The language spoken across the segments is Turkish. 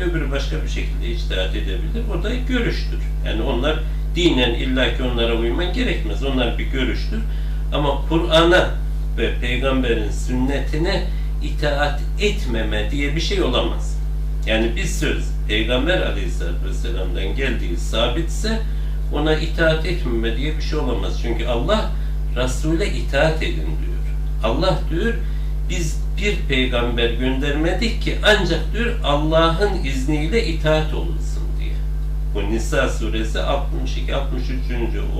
öbürü başka bir şekilde içtihat edebilir. O da görüştür. Yani onlar dinen illaki onlara uyman gerekmez. Onlar bir görüştür. Ama Kur'an'a ve peygamberin sünnetine itaat etmeme diye bir şey olamaz. Yani bir söz Peygamber Aleyhisselatü Vesselam'dan geldiği sabitse ona itaat etmeme diye bir şey olamaz. Çünkü Allah Resul'e itaat edin diyor. Allah diyor biz bir peygamber göndermedik ki ancak diyor Allah'ın izniyle itaat olunsun diye. Bu Nisa suresi 62 63.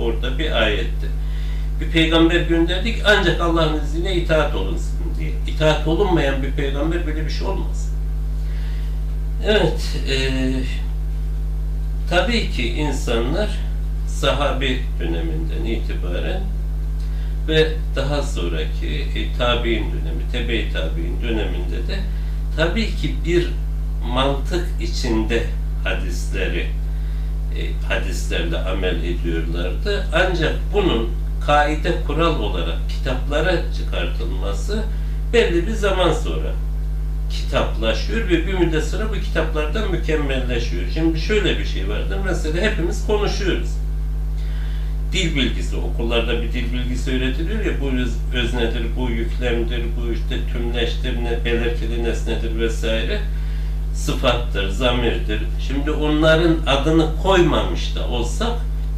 orada bir ayette. Bir peygamber gönderdik ancak Allah'ın izniyle itaat olunsun diye. İtaat olunmayan bir peygamber böyle bir şey olmaz. Evet, e, tabii ki insanlar sahabi döneminden itibaren ve daha sonraki e, tabi'in dönemi, tebe-i tabi'in döneminde de tabii ki bir mantık içinde hadisleri e, hadislerle amel ediyorlardı. Ancak bunun kaide kural olarak kitaplara çıkartılması belli bir zaman sonra kitaplaşıyor ve bir müddet sonra bu kitaplardan mükemmelleşiyor. Şimdi şöyle bir şey vardır. Mesela hepimiz konuşuyoruz. Dil bilgisi, okullarda bir dil bilgisi öğretiliyor ya bu öz, öznedir, bu yüklemdir, bu işte tümleştir, ne, belirtili nesnedir vesaire. Sıfattır, zamirdir. Şimdi onların adını koymamış da olsak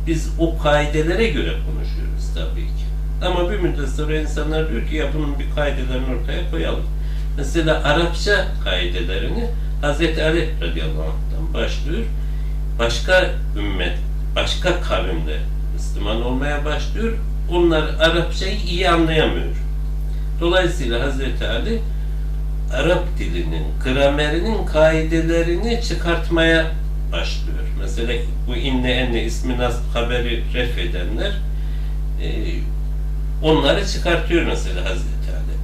biz o kaidelere göre konuşuyoruz tabii ki. Ama bir müddet sonra insanlar diyor ki ya bunun bir kaidelerini ortaya koyalım. Mesela Arapça kaidelerini Hz. Ali radıyallahu anh'tan başlıyor. Başka ümmet, başka kavimde Müslüman olmaya başlıyor. Onlar Arapçayı iyi anlayamıyor. Dolayısıyla Hz. Ali Arap dilinin, gramerinin kaidelerini çıkartmaya başlıyor. Mesela bu inne enne ismi nasb haberi ref edenler e, onları çıkartıyor mesela Hazreti Ali.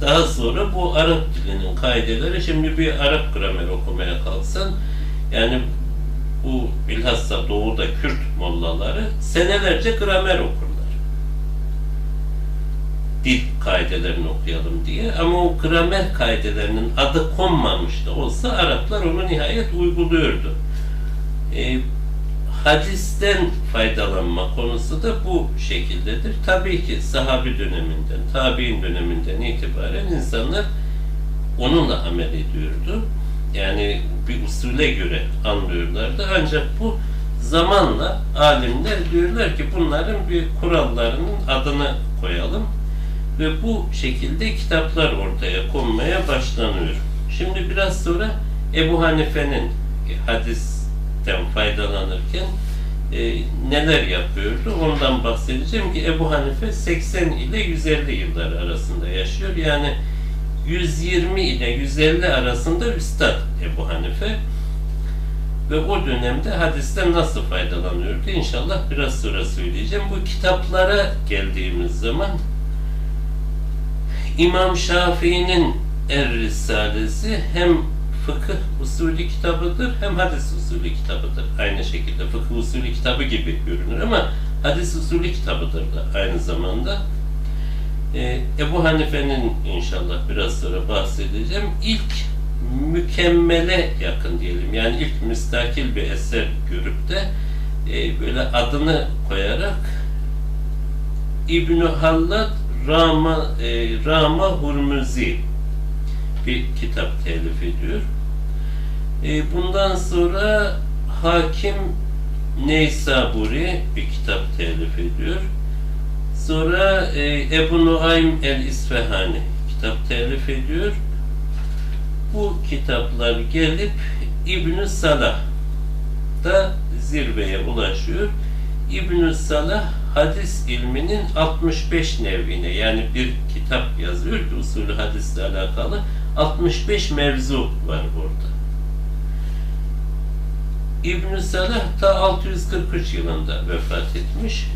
Daha sonra bu Arap dilinin kaideleri şimdi bir Arap gramer okumaya kalksan yani bu bilhassa doğuda Kürt mollaları senelerce gramer okurlar. Dil kaidelerini okuyalım diye ama o gramer kaidelerinin adı konmamış da olsa Araplar onu nihayet uyguluyordu. E, hadisten faydalanma konusu da bu şekildedir. Tabii ki sahabi döneminden, tabi'in döneminden itibaren insanlar onunla amel ediyordu. Yani bir usule göre anlıyorlardı. Ancak bu zamanla alimler diyorlar ki bunların bir kurallarının adını koyalım ve bu şekilde kitaplar ortaya konmaya başlanıyor. Şimdi biraz sonra Ebu Hanife'nin hadisten faydalanırken e, neler yapıyordu ondan bahsedeceğim ki Ebu Hanife 80 ile 150 yıllar arasında yaşıyor. Yani 120 ile 150 arasında Üstad Ebu Hanife ve o dönemde hadisten nasıl faydalanıyordu inşallah biraz sonra söyleyeceğim. Bu kitaplara geldiğimiz zaman İmam Şafii'nin Er Risalesi hem fıkıh usulü kitabıdır hem hadis usulü kitabıdır. Aynı şekilde fıkıh usulü kitabı gibi görünür ama hadis usulü kitabıdır da aynı zamanda. Ee, Ebu Hanife'nin inşallah biraz sonra bahsedeceğim. İlk mükemmele yakın diyelim. Yani ilk müstakil bir eser görüp de e, böyle adını koyarak İbn-i Hallad Rama, e, Rama Hurmuzi bir kitap telif ediyor. E, bundan sonra Hakim Neysaburi bir kitap telif ediyor. Sonra e, Ebu Nuaym el-İsfahani kitap telif ediyor. Bu kitaplar gelip İbn-i Salah da zirveye ulaşıyor. İbn-i Salah hadis ilminin 65 nevine yani bir kitap yazıyor ki usulü hadisle alakalı 65 mevzu var burada. İbn-i Salah da 643 yılında vefat etmiş.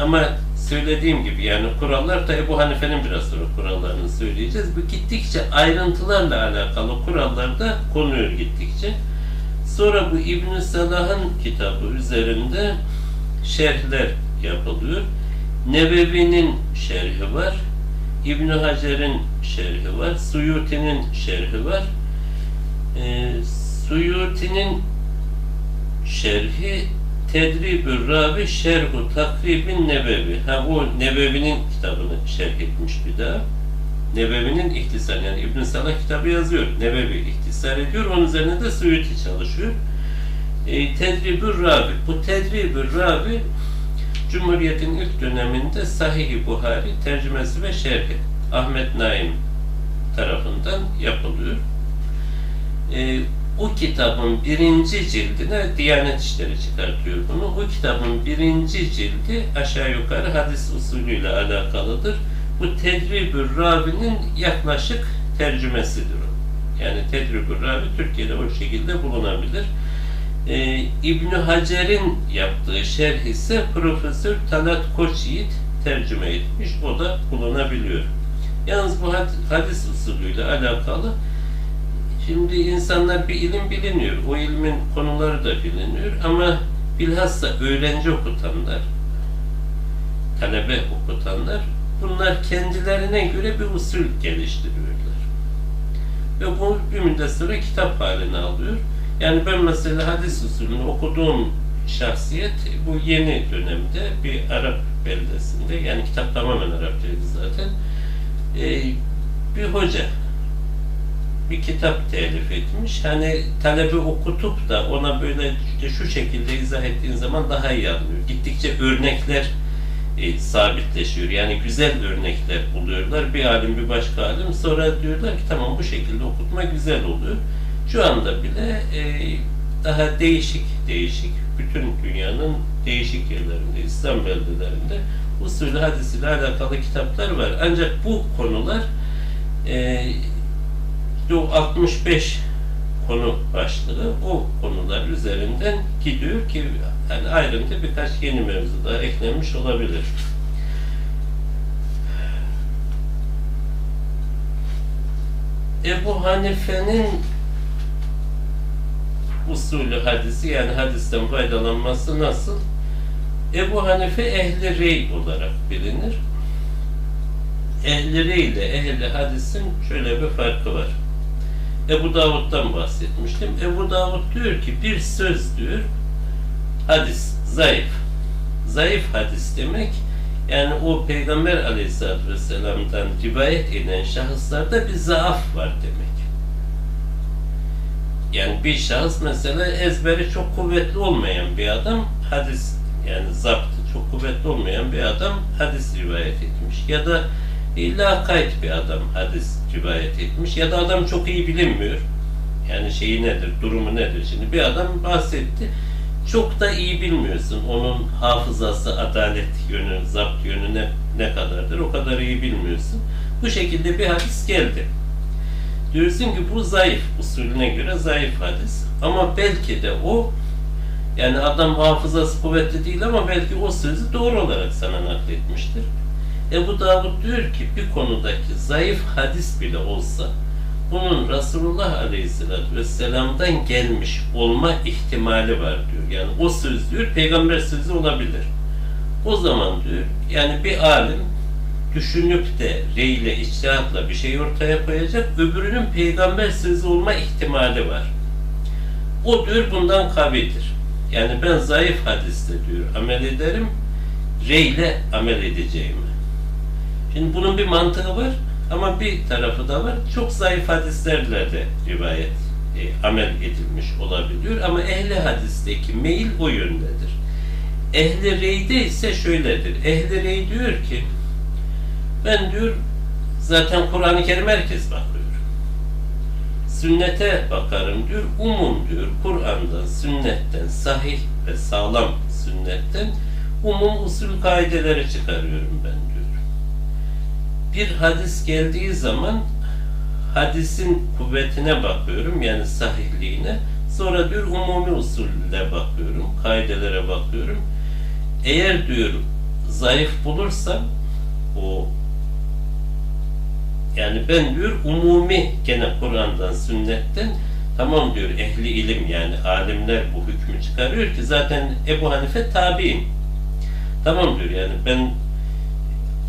Ama söylediğim gibi yani kurallar da Ebu Hanife'nin biraz sonra kurallarını söyleyeceğiz. Bu gittikçe ayrıntılarla alakalı kurallar da konuyor gittikçe. Sonra bu İbn-i Salah'ın kitabı üzerinde şerhler yapılıyor. Nebevi'nin şerhi var. İbn Hacer'in şerhi var. Suyuti'nin şerhi var. Ee, Suyuti'nin şerhi Tedribü Ravi Şerhu Takribin Nebevi. Ha o Nebevi'nin kitabını şerh etmiş bir daha. Nebevi'nin ihtisar yani İbn Salah kitabı yazıyor. Nebevi ihtisar ediyor. Onun üzerine de Suyuti çalışıyor. E, Tedribü Ravi. Bu Tedribü Ravi Cumhuriyet'in ilk döneminde Sahih-i Buhari tercümesi ve şerhi Ahmet Naim tarafından yapılıyor. E, o kitabın birinci cildine Diyanet İşleri çıkartıyor bunu. O kitabın birinci cildi aşağı yukarı hadis usulüyle alakalıdır. Bu Tedribü Ravi'nin yaklaşık tercümesidir o. Yani Tedribü Ravi Türkiye'de o şekilde bulunabilir. Ee, ibn Hacer'in yaptığı şerh ise Profesör Talat Koçyiğit tercüme etmiş. O da bulunabiliyor. Yalnız bu hadis usulüyle alakalı Şimdi insanlar bir ilim biliniyor. O ilmin konuları da biliniyor ama bilhassa öğrenci okutanlar, talebe okutanlar bunlar kendilerine göre bir usul geliştiriyorlar. Ve bu bir müddet sonra kitap haline alıyor. Yani ben mesela hadis usulünü okuduğum şahsiyet bu yeni dönemde bir Arap beldesinde yani kitap tamamen Arapçaydı zaten ee, bir hoca bir kitap telif etmiş. Hani talebi okutup da ona böyle işte şu şekilde izah ettiğin zaman daha iyi anlıyor. Gittikçe örnekler e, sabitleşiyor. Yani güzel örnekler buluyorlar. Bir alim bir başka alim. Sonra diyorlar ki tamam bu şekilde okutma güzel oluyor. Şu anda bile e, daha değişik değişik bütün dünyanın değişik yerlerinde, İslam beldelerinde usulü hadisiyle alakalı kitaplar var. Ancak bu konular e, o 65 konu başlığı o konular üzerinden gidiyor ki yani ayrıntı birkaç yeni mevzu daha eklenmiş olabilir. Ebu Hanife'nin usulü hadisi yani hadisten faydalanması nasıl? Ebu Hanife ehli rey olarak bilinir. Ehli rey ile ehli hadisin şöyle bir farkı var. Ebu Davud'dan bahsetmiştim. Ebu Davud diyor ki bir söz diyor hadis, zayıf. Zayıf hadis demek yani o Peygamber Aleyhisselatü Vesselam'dan rivayet eden şahıslarda bir zaaf var demek. Yani bir şahıs mesela ezberi çok kuvvetli olmayan bir adam hadis yani zaptı çok kuvvetli olmayan bir adam hadis rivayet etmiş. Ya da illa kayıt bir adam hadis rivayet etmiş ya da adam çok iyi bilinmiyor. Yani şeyi nedir, durumu nedir? Şimdi bir adam bahsetti. Çok da iyi bilmiyorsun. Onun hafızası, adalet yönü, zapt yönü ne, ne kadardır o kadar iyi bilmiyorsun. Bu şekilde bir hadis geldi. Diyorsun ki bu zayıf, usulüne göre zayıf hadis. Ama belki de o yani adam hafızası kuvvetli değil ama belki o sözü doğru olarak sana nakletmiştir. Ebu Davud diyor ki bir konudaki zayıf hadis bile olsa bunun Resulullah Aleyhisselatü Vesselam'dan gelmiş olma ihtimali var diyor. Yani o söz diyor peygamber sözü olabilir. O zaman diyor yani bir alim düşünüp de reyle, içtihatla bir şey ortaya koyacak, öbürünün peygamber sözü olma ihtimali var. O diyor bundan kavidir. Yani ben zayıf hadiste diyor amel ederim, reyle amel edeceğim. Şimdi bunun bir mantığı var ama bir tarafı da var. Çok zayıf hadislerle de rivayet e, amel edilmiş olabiliyor ama ehli hadisteki meyil o yöndedir. Ehli reyde ise şöyledir. Ehli rey diyor ki ben diyor zaten Kur'an-ı Kerim herkes bakıyor. Sünnete bakarım diyor. Umum diyor Kur'an'dan, sünnetten, sahih ve sağlam sünnetten umum usul kaideleri çıkarıyorum ben diyor bir hadis geldiği zaman hadisin kuvvetine bakıyorum yani sahihliğine. Sonra diyor umumi usulle bakıyorum, kaidelere bakıyorum. Eğer diyor zayıf bulursam o yani ben diyor umumi gene Kur'an'dan, sünnetten tamam diyor ehli ilim yani alimler bu hükmü çıkarıyor ki zaten Ebu Hanife tabi'in. Tamam diyor yani ben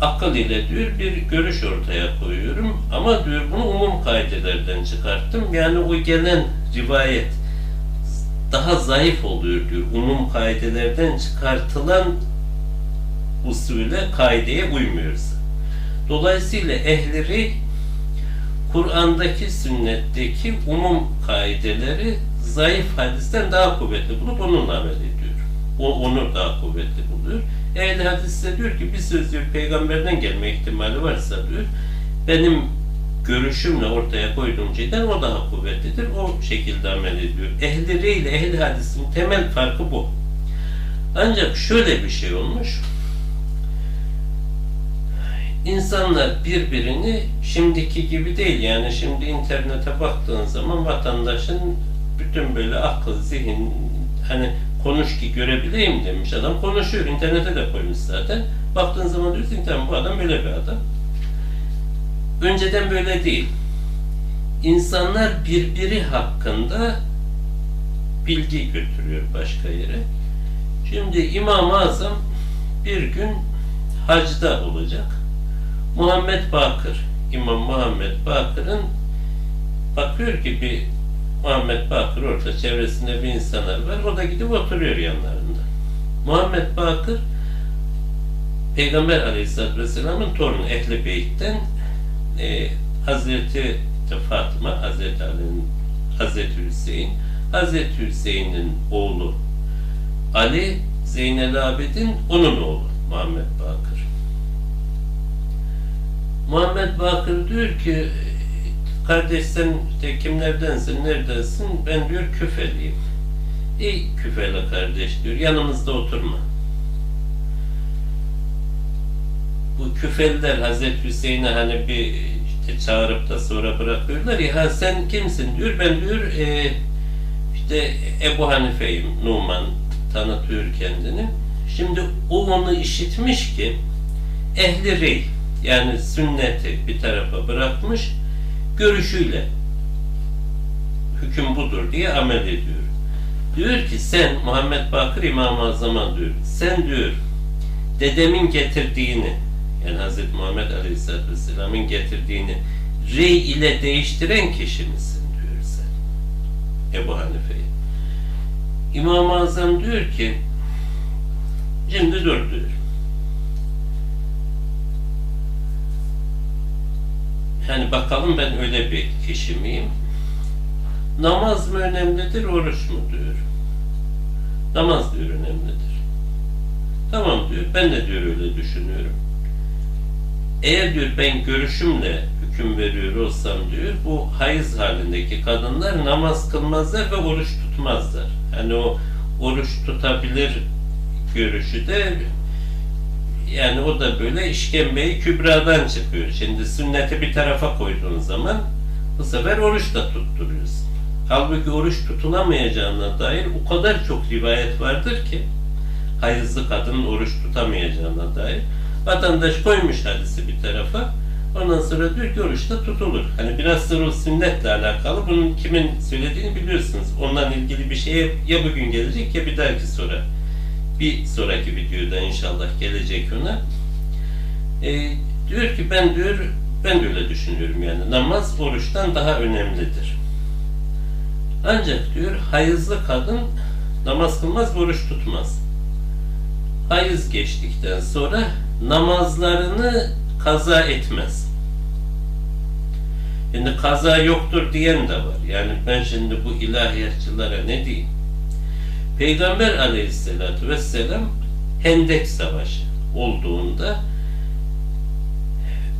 akıl ile diyor bir görüş ortaya koyuyorum ama diyor bunu umum kaidelerden çıkarttım. Yani o gelen rivayet daha zayıf oluyor diyor. Umum kaidelerden çıkartılan usule, kaideye uymuyorsa. Dolayısıyla ehli Kur'an'daki, sünnetteki umum kaideleri zayıf hadisten daha kuvvetli bulup onunla amel ediyor. O onu daha kuvvetli buluyor. Ehli hadis de diyor ki bir söz diyor peygamberden gelme ihtimali varsa diyor benim görüşümle ortaya koyduğum şeyden o daha kuvvetlidir. O şekilde amel ediyor. Ehli ile ehli hadisin temel farkı bu. Ancak şöyle bir şey olmuş. İnsanlar birbirini şimdiki gibi değil yani şimdi internete baktığın zaman vatandaşın bütün böyle akıl, zihin hani konuş ki görebileyim demiş adam. Konuşuyor internete de koymuş zaten. Baktığın zaman diyorsun tamam bu adam böyle bir adam. Önceden böyle değil. İnsanlar birbiri hakkında bilgi götürüyor başka yere. Şimdi İmam-ı Azam bir gün hacda olacak. Muhammed Bakır İmam Muhammed Bakır'ın bakıyor ki bir Muhammed Bakır orada çevresinde bir insanlar var. O da gidip oturuyor yanlarında. Muhammed Bakır Peygamber Aleyhisselatü Vesselam'ın torunu Ehli Beyt'ten e, Hazreti Fatıma, Hazreti Ali'nin Hazreti Hüseyin, Hazreti Hüseyin'in oğlu Ali Zeynel Abidin onun oğlu Muhammed Bakır. Muhammed Bakır diyor ki kardeş sen işte kimlerdensin, neredensin? Ben diyor küfeliyim. İyi küfeli kardeş diyor, yanımızda oturma. Bu küfeliler Hazreti Hüseyin'e hani bir işte çağırıp da sonra bırakıyorlar ya sen kimsin diyor ben diyor e, işte Ebu Hanife'yim Numan tanıtıyor kendini. Şimdi o onu işitmiş ki ehli rey yani sünneti bir tarafa bırakmış görüşüyle hüküm budur diye amel ediyor. Diyor ki sen Muhammed Bakır İmam-ı Azam'a diyor sen diyor dedemin getirdiğini yani Hz. Muhammed Aleyhisselatü Vesselam'ın getirdiğini rey ile değiştiren kişi misin diyor sen Ebu Hanife'ye. İmam-ı Azam diyor ki şimdi dur diyor. Yani bakalım ben öyle bir kişi miyim? Namaz mı önemlidir, oruç mu diyor. Namaz diyor önemlidir. Tamam diyor, ben de diyor öyle düşünüyorum. Eğer diyor ben görüşümle hüküm veriyor olsam diyor, bu hayız halindeki kadınlar namaz kılmazlar ve oruç tutmazlar. Yani o oruç tutabilir görüşü de yani o da böyle işkembeyi kübradan çıkıyor. Şimdi sünneti bir tarafa koyduğun zaman bu sefer oruç da tutturuyorsun. Halbuki oruç tutulamayacağına dair o kadar çok rivayet vardır ki hayızlı kadının oruç tutamayacağına dair. Vatandaş koymuş hadisi bir tarafa. Ondan sonra diyor ki oruç da tutulur. Hani biraz da o sünnetle alakalı. Bunun kimin söylediğini biliyorsunuz. Ondan ilgili bir şeye ya bugün gelecek ya bir dahaki sonra bir sonraki videoda inşallah gelecek ona. E, diyor ki ben diyor ben de öyle düşünüyorum yani namaz oruçtan daha önemlidir. Ancak diyor hayızlı kadın namaz kılmaz oruç tutmaz. Hayız geçtikten sonra namazlarını kaza etmez. Şimdi kaza yoktur diyen de var. Yani ben şimdi bu ilahiyatçılara ne diyeyim? Peygamber aleyhissalatü vesselam Hendek Savaşı olduğunda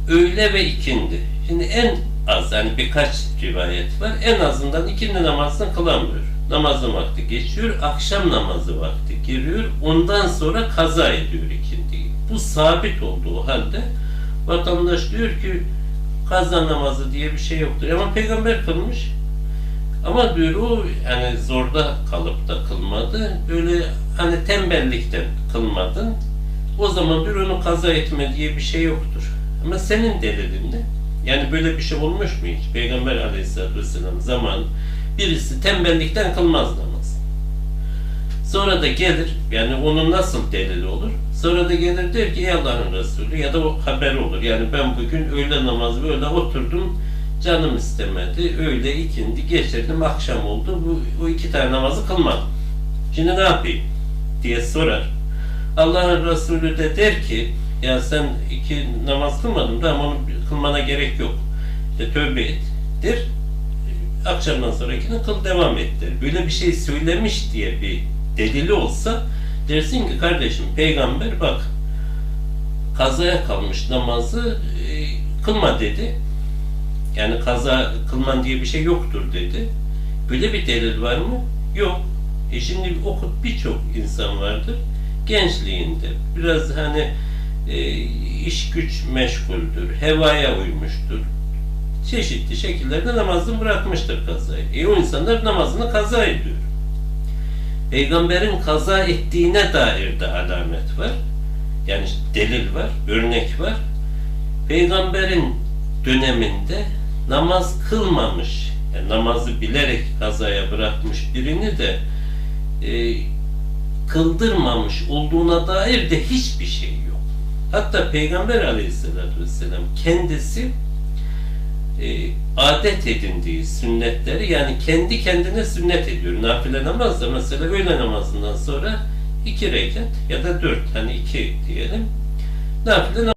öğle ve ikindi. Şimdi en az yani birkaç rivayet var. En azından ikindi namazını kılamıyor. Namazın vakti geçiyor. Akşam namazı vakti giriyor. Ondan sonra kaza ediyor ikindiyi. Bu sabit olduğu halde vatandaş diyor ki kaza namazı diye bir şey yoktur. Ama peygamber kılmış. Ama diyor o yani zorda kalıp da kılmadı. Böyle hani tembellikten kılmadın. O zaman bir onu kaza etme diye bir şey yoktur. Ama senin delilin ne? Yani böyle bir şey olmuş mu hiç? Peygamber aleyhissalatü vesselam zaman birisi tembellikten kılmaz namaz. Sonra da gelir, yani onun nasıl delili olur? Sonra da gelir der ki ey Allah'ın Resulü ya da o haber olur. Yani ben bugün öğle namazı böyle oturdum Canım istemedi. Öyle ikindi geçirdim. Akşam oldu. Bu, o iki tane namazı kılmadım. Şimdi ne yapayım? diye sorar. Allah'ın Resulü de der ki ya sen iki namaz kılmadın da ama onu kılmana gerek yok. İşte tövbe et. Der. Akşamdan sonrakini kıl devam et der. Böyle bir şey söylemiş diye bir delili olsa dersin ki kardeşim peygamber bak kazaya kalmış namazı e, kılma dedi. Yani kaza kılman diye bir şey yoktur dedi. Böyle bir delil var mı? Yok. E şimdi okut birçok insan vardır. Gençliğinde biraz hani e, iş güç meşguldür, hevaya uymuştur. Çeşitli şekillerde namazını bırakmıştır kazayı. E o insanlar namazını kaza ediyor. Peygamberin kaza ettiğine dair de alamet var. Yani delil var, örnek var. Peygamberin döneminde namaz kılmamış, yani namazı bilerek kazaya bırakmış birini de e, kıldırmamış olduğuna dair de hiçbir şey yok. Hatta Peygamber aleyhissalatü vesselam kendisi e, adet edindiği sünnetleri yani kendi kendine sünnet ediyor. Nafile namaz da mesela öğle namazından sonra iki rekat ya da dört hani iki diyelim nafile